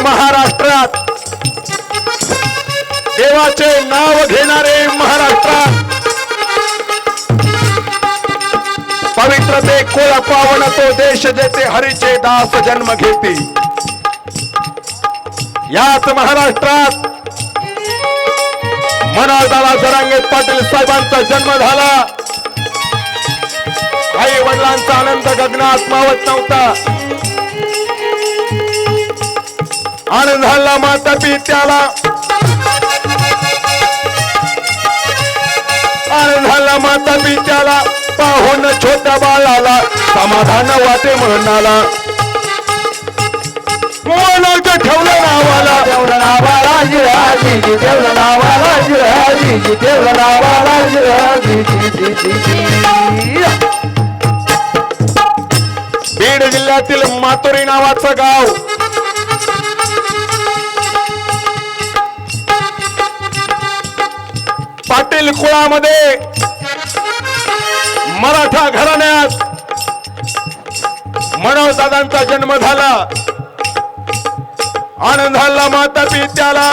महाराष्ट्रात. देवाचे नाव घेणारे महाराष्ट्रात. पवित्र ते कुळ पावन तो देश जेथे हरीचे दास जन्म घेते. याच महाराष्ट्रात मनोजदादा जरांगे पाटील साहेबांचा जन्म झाला. आई वडिलांचा आनंद गगनात मावत नव्हता. आनंद झाला माता पित्याला. आनंद झाला माता पित्याला. पाहून छोट्या बाळाला समाधान वाटे म्हणाला. ठेवलं नावाला. देवला नावाला जिराजी देवला नावाला जिराजी नावाला जिराजी बीड जिल्ह्यातील मातुरी नावाचं गाव. कुळामध्ये मराठा घराण्यात मनोजदादांचा जन्म झाला. आनंदाला माता पित्याला.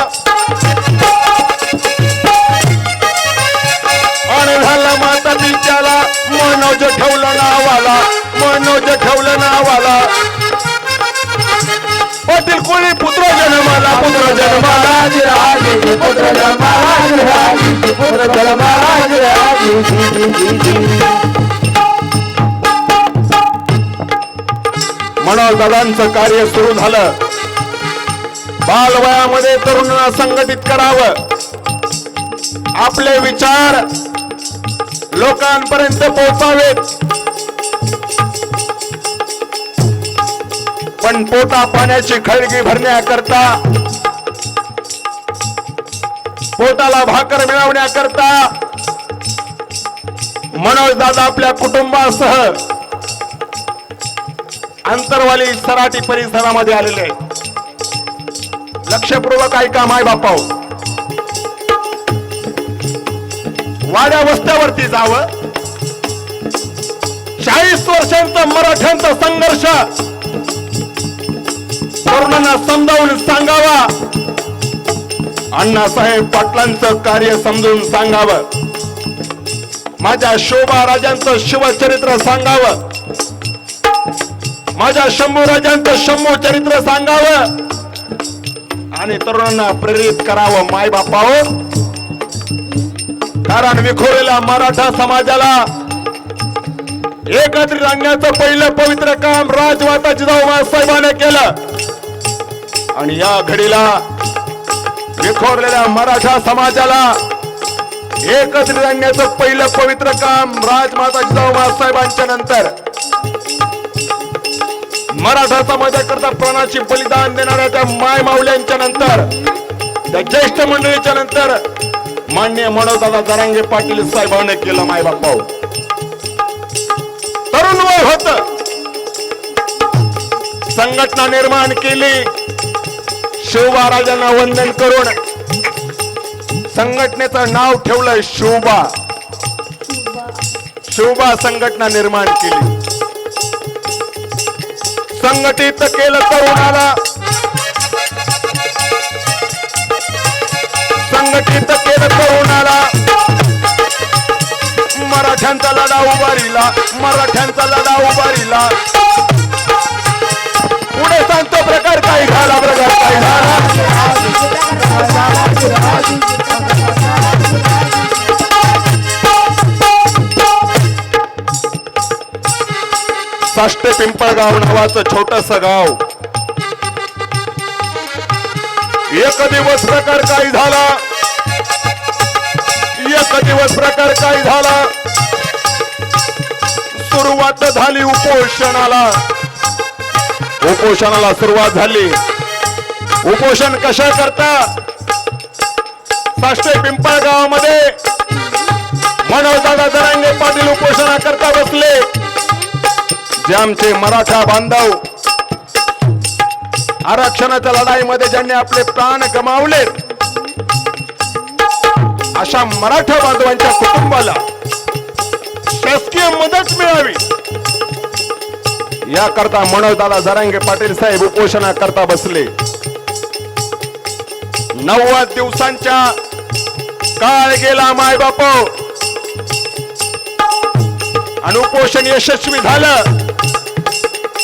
आनंदाला माता पित्याला. मनोज ठेवलं नावाला. मनोज ठेवलं नावाला. पाटील कोळी पुत्र जन्माला. पुत्र जन्माला. पुत्र जन्माला. मनोज दादांचं कार्य सुरू झालं. बालवयामध्ये तरुणांना संघटित करावं. आपले विचार लोकांपर्यंत पोहोचावेत. पण पोटा पाण्याची खळगी भरण्याकरता पोटाला भाकर मिळवण्याकरता मनोज दादा आपल्या कुटुंबासह अंतरवाली सराटी परिसरामध्ये आलेले लक्षपूर्वक ऐका माय बापाव वाड्या वस्त्यावरती जावं. चाळीस वर्षांचा मराठ्यांचा संघर्ष. तरुणांना समजावून सांगावा. अण्णासाहेब पाटलांचं कार्य समजून सांगावं. माझ्या शोभा राजांचं शिवचरित्र सांगावं. माझ्या शंभू राजांचं शंभू चरित्र सांगावं. आणि तरुणांना प्रेरित करावं माय बापाओ कारण विखोरेल्या मराठा समाजाला एकत्रित आणण्याचं पहिलं पवित्र काम राजवाता जिजाऊ साहेबाने केलं. आणि या घडीला विखोरलेल्या मराठा समाजाला एकत्रित आणण्याचं पहिलं पवित्र काम राजमाता जिजाऊ साहेबांच्या नंतर. मराठा समाजाकरता प्राणाची बलिदान देणाऱ्या त्या माय माऊल्यांच्या नंतर त्या ज्येष्ठ मंडळीच्या नंतर मान्य मनोदादा जरांगे पाटील साहेबांनी केलं माय बाप्पा. तरुण वय होत. संघटना निर्माण केली. शोभा राजांना वंदन करून संघटनेचं नाव ठेवलंय शिवबा शिवबा संघटना निर्माण केली. संघटित केलं तरुणाला संघटित केलं तरुणाला मराठ्यांचा लढा उभारीला मराठ्यांचा लढा उभारीला. पुढे सांगतो प्रकार काही झाला प्रकार काही झाला. साष्टे पिंपळगाव नावाचं छोटस गाव. एक दिवस प्रकार काय झाला. एक दिवस प्रकार काय झाला. सुरुवात झाली उपोषणाला. उपोषणाला सुरुवात झाली. उपोषण कशा करता साष्टे पिंपळगावामध्ये मनोजदादा दरांगे पाटील उपोषणा करता बसले. जे आमचे मराठा बांधव आरक्षणाच्या लढाईमध्ये ज्यांनी आपले प्राण गमावले अशा मराठा बांधवांच्या कुटुंबाला शासकीय मदत मिळावी. याकरता मनोजदादा जरांगे पाटील साहेब उपोषणा करता बसले. नव्वद दिवसांच्या काळ गेला माय बाप आणि उपोषण यशस्वी झालं.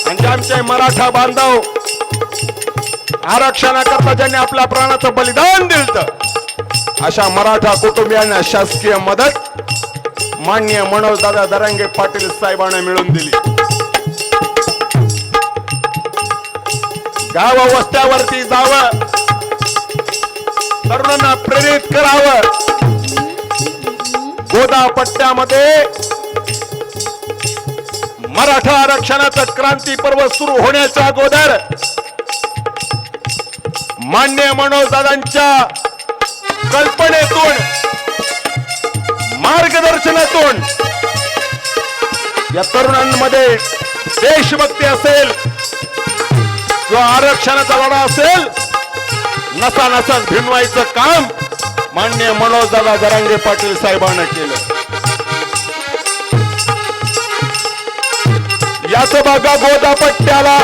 आणि आमचे मराठा बांधव आरक्षणाकरता ज्यांनी आपल्या प्राणाचं बलिदान दिलं अशा मराठा कुटुंबियांना शासकीय मदत मान्य मनोज दादा दरंगे पाटील साहेबांना मिळून दिली. गाव वस्त्यावरती जावं. तरुणांना प्रेरित करावं. गोदा पट्ट्यामध्ये मराठा आरक्षणाचं क्रांती पर्व सुरू होण्याच्या अगोदर मान्य मनोजदादांच्या कल्पनेतून मार्गदर्शनातून या तरुणांमध्ये देशभक्ती असेल. जो आरक्षणाचा लढा असेल नसा नसा भिनवायचं काम मान्य मनोजदादा जरांगे पाटील साहेबांना केलं. याच बघा गोदापट्ट्याला.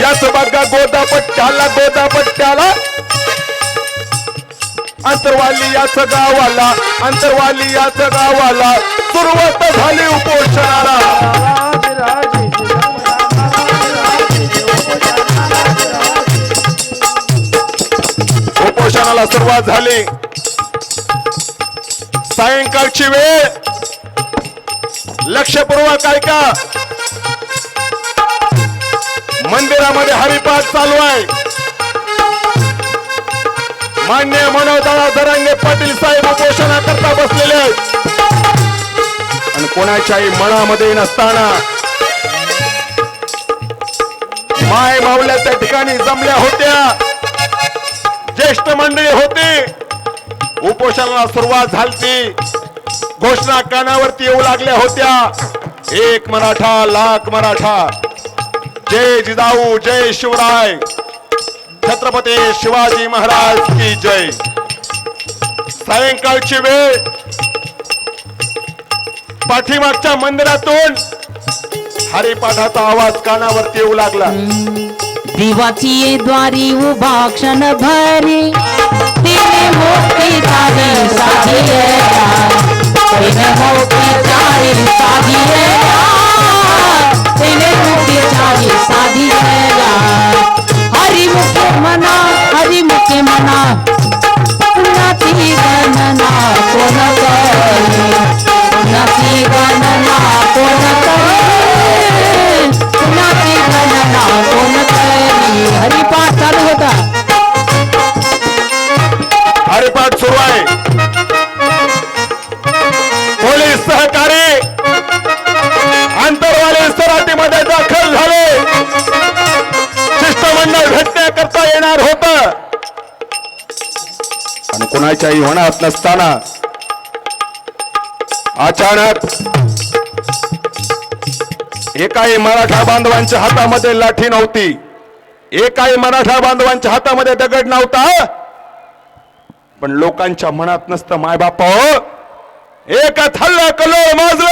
याच बघा गोदापट्ट्याला गोदापट्ट्याला. अंतरवाली याच गावाला अंतरवाली याच गावाला सुरुवात झाली उपोषणाला. सुरुवात झाली. सायंकाळची वेळ. लक्षपूर्वक ऐका. मंदिरामध्ये हरिपाठ चालू आहे. मान्य मनोदळा दरंगे पाटील साहेब उपोषणाकरता बसलेले आहेत. आणि कोणाच्याही मनामध्ये नसताना माय मावल्या त्या ठिकाणी जमल्या होत्या. ज्येष्ठ मंडळी होती. उपोषणाला सुरुवात झाली घोषणा कानावरती येऊ लागल्या होत्या. एक मराठा लाख मराठा. जय जिजाऊ जय शिवराय. छत्रपती शिवाजी महाराज की जय. सायंकाळची वेळ. पाठीमागच्या मंदिरातून हरिपाठाचा आवाज कानावरती येऊ लागला. दिवाची द्वारी उभा क्षण भरी तिने मोठी तारी साधी तिने मोठी तारी साधी तिने मोठी तारी कोणाच्याही होणार नसताना. अचानक एकाही मराठा बांधवांच्या हातामध्ये लाठी नव्हती. एकाही मराठा बांधवांच्या हातामध्ये दगड नव्हता. पण लोकांच्या मनात नसतं माय बाप हो. एका हल्ला कलोळ माजलं.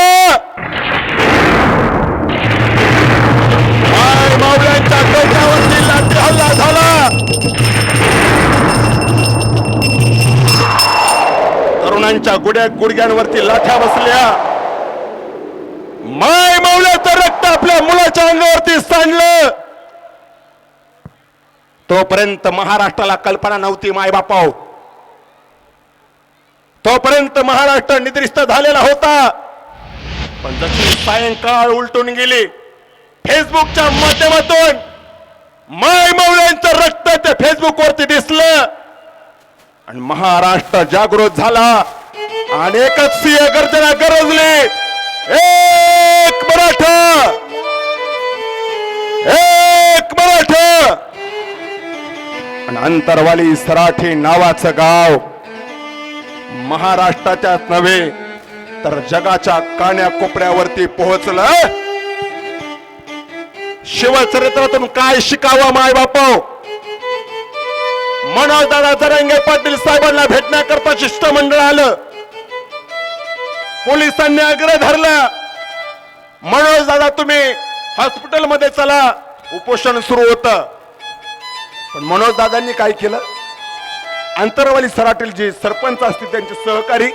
तरुणांच्या गुड्या गुडघ्यांवरती लाठ्या बसल्या. माय मावल्याचं रक्त आपल्या मुलाच्या अंगावरती सांडलं. तोपर्यंत महाराष्ट्राला कल्पना नव्हती माय बापाव. तोपर्यंत महाराष्ट्र निद्रिस्त झालेला होता. पण जशी सायंकाळ उलटून गेली फेसबुकच्या माध्यमातून माय मौल्यांचं रक्त त्या फेसबुकवरती दिसलं. आणि महाराष्ट्र जागृत झाला. आणि एकच सिंह गर्जना गरजली. एक मराठा. एक मराठा. आणि अंतरवाली सराठी नावाचं गाव महाराष्ट्राच्याच नव्हे तर जगाच्या कान्या कोपऱ्यावरती पोहोचलं. शिवचरित्रातून काय शिकावं माय बाप मनोजदादा तरंगे पाटील साहेबांना भेटण्याकरता शिष्टमंडळ आलं. पोलिसांनी आग्रह धरला. मनोज दादा तुम्ही हॉस्पिटलमध्ये चला. उपोषण सुरू होतं. पण मनोज दादांनी काय केलं? अंतरवाली सराटील जे सरपंच असतील त्यांचे सहकारी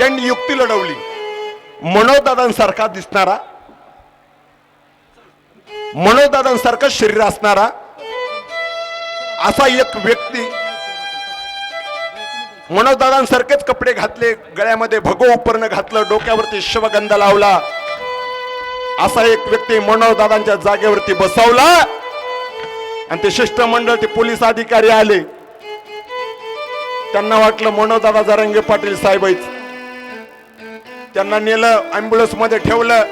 यांनी युक्ती लढवली. मनोज दादांसारखा दिसणारा मनोजदादांसारखं शरीर असणारा असा एक व्यक्ती मनोजदादांसारखेच कपडे घातले गळ्यामध्ये भगो उपर्ण घातलं डोक्यावरती शिवगंध लावला. असा एक व्यक्ती मनोजदादांच्या जागेवरती बसवला. आणि ते शिष्टमंडळ ते पोलीस अधिकारी आले. त्यांना वाटलं मनोजदादा जरंगे पाटील साहेब त्यांना नेलं अँब्युलन्समध्ये ठेवलं.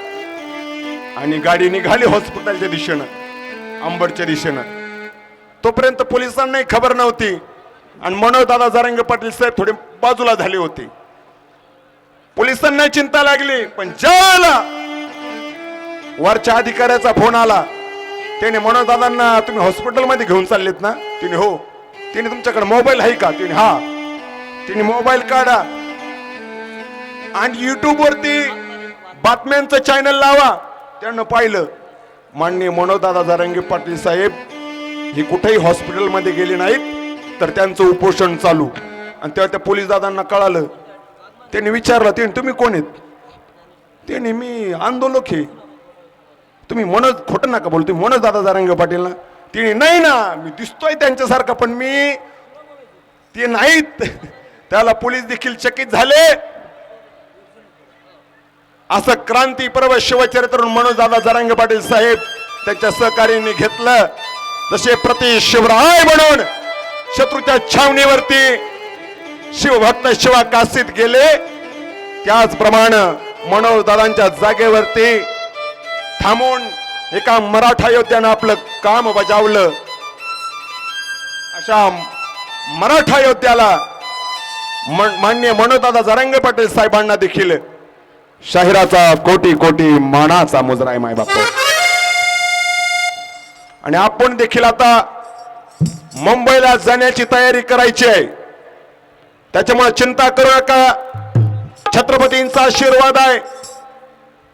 आणि गाडी निघाली हॉस्पिटलच्या दिशेनं अंबडच्या दिशेनं. तोपर्यंत पोलिसांनाही खबर नव्हती. आणि मनोज जारंगे पाटील साहेब थोडे बाजूला झाले होते. पोलिसांना चिंता लागली पण ज्याला वरच्या अधिकाऱ्याचा फोन आला त्याने मनोजदादांना तुम्ही हॉस्पिटलमध्ये घेऊन चाललेत ना? तिने हो. तिने तुमच्याकडे मोबाईल आहे का? तिने हा. तिने मोबाईल काढा. आणि युट्यूब वरती बातम्यांचं चॅनल लावा. त्यानं पाहिलं. माननीय मनोजदादा जारंगे पाटील साहेब ही कुठेही हॉस्पिटलमध्ये गेली नाहीत तर त्यांचं उपोषण चालू. आणि तेव्हा त्या पोलीस दादांना कळालं. त्यांनी विचारलं ते तुम्ही कोण आहेत? त्यांनी मी आंदोलक हे तुम्ही मनोज खोटं नका बोल तुम्ही मनोज दादा जारंग पाटील ना. तिने नाही ना मी दिसतोय त्यांच्यासारखा पण मी ते नाहीत. त्याला पोलीस देखील चकित झाले. असं क्रांती पर्व शिवचरित्र मनोज दादा जारंग पाटील साहेब त्यांच्या सहकार्याने घेतलं. जसे प्रति शिवराय म्हणून शत्रूच्या छावणीवरती शिवभक्त शिवा कासीत गेले त्याचप्रमाणे मनोज दादांच्या जागेवरती थांबून एका मराठा योद्ध्यानं आपलं काम बजावलं. अशा मराठा योद्ध्याला मन- मनोदादा जरांगे पाटील साहेबांना देखील शाहिराचा कोटी कोटी मानाचा मुजरा आहे माय आणि आपण देखील आता मुंबईला जाण्याची तयारी करायची आहे. त्याच्यामुळे चिंता करू नका. छत्रपतींचा आशीर्वाद आहे.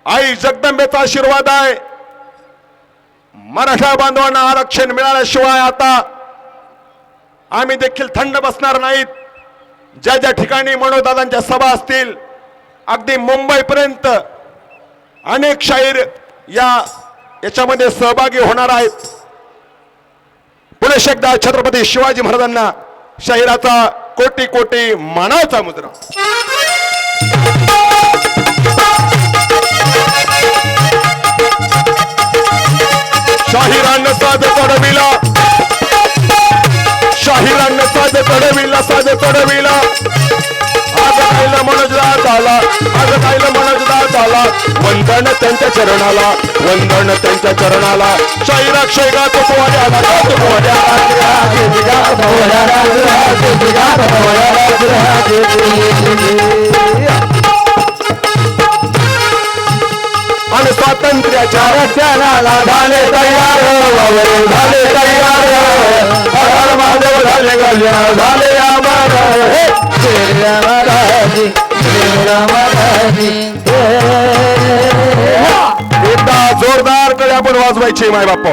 आई जगदंबेचा आशीर्वाद आहे. मराठा बांधवांना आरक्षण मिळाल्याशिवाय आता आम्ही देखील थंड बसणार नाहीत. ज्या ज्या ठिकाणी मनोदादांच्या सभा असतील अगदी मुंबईपर्यंत अनेक शाहीर या याच्यामध्ये सहभागी होणार आहेत. पुणे एकदा छत्रपती शिवाजी महाराजांना शाहिराचा कोटी कोटी मानाचा मुद्रा. वंदन त्यांच्या चरणाला वंदन त्यांच्या चरणाला. शैरा क्षयगा तुपवाड्या आणि स्वातंत्र्याच्या रक्षणाला झाले तयार वावरे झाले तयार. हर झाले गल्या झाले अमर हे श्री रामाजी श्री रामाजी एकदा जोरदारकडे आपण वाजवायची माय बाप्पा